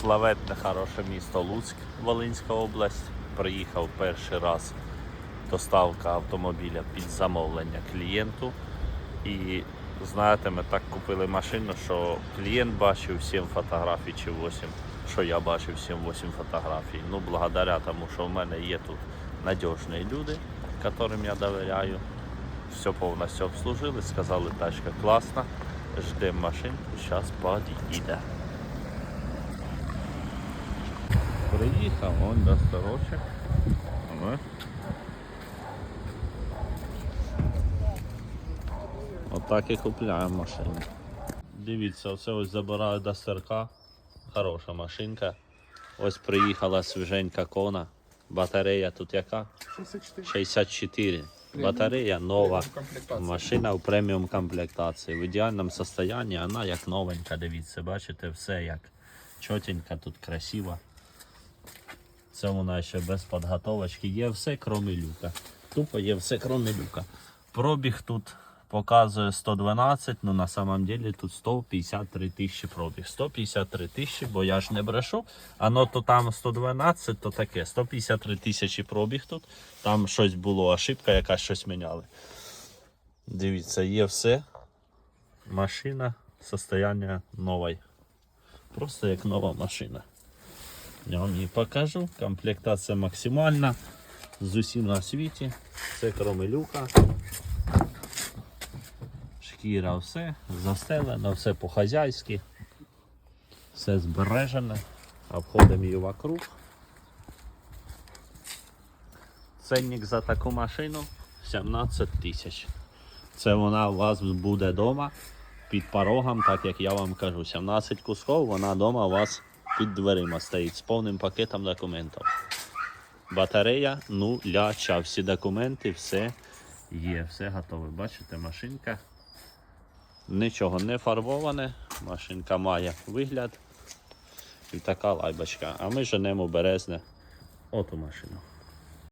славетне хороше місто Луцьк, Волинська область. Приїхав перший раз доставка автомобіля під замовлення клієнту. І знаєте, ми так купили машину, що клієнт бачив 7 фотографій чи 8, що я бачив 7-8 фотографій. Ну, благодаря тому, що в мене є тут надіжні люди, яким я довіряю. Все повністю обслужили, сказали, тачка класна, ждемо машинку, зараз під'їде. Приїхав, он до сторочок. Ага. Отак і купляємо машину. Дивіться, оце ось забираю до сирка. Хороша машинка. Ось приїхала свіженька кона. Батарея тут яка? 64. 64. Батарея нова. Машина в преміум комплектації. В ідеальному стані вона як новенька. Дивіться, бачите, все як чотенька, тут красиво. Це вона ще без підготовочки. Є все, крім люка. Тупо є все, крім люка. Пробіг тут показує 112, ну на самом деле тут 153 тисячі пробіг. 153 тисячі, бо я ж не брешу. А ну то там 112, то таке. 153 тисячі пробіг тут. Там щось було, ошибка, якась щось міняли. Дивіться, є все. Машина, состояние нової. Просто як нова машина. Я вам її покажу. Комплектація максимальна. З усім на світі. Це кроме люка. Шкіра все, застелено, все по-хазяйськи. Все збережене. Обходимо її вокруг. Ценник за таку машину 17 тисяч. Це вона у вас буде вдома під порогом, так як я вам кажу. 17 кусков, вона вдома у вас під дверима стоїть з повним пакетом документів. Батарея нуляча. Всі документи, все є, все готове. Бачите, машинка. Нічого не фарбоване. Машинка має вигляд. І така лайбочка. А ми женемо березне. Оту машину.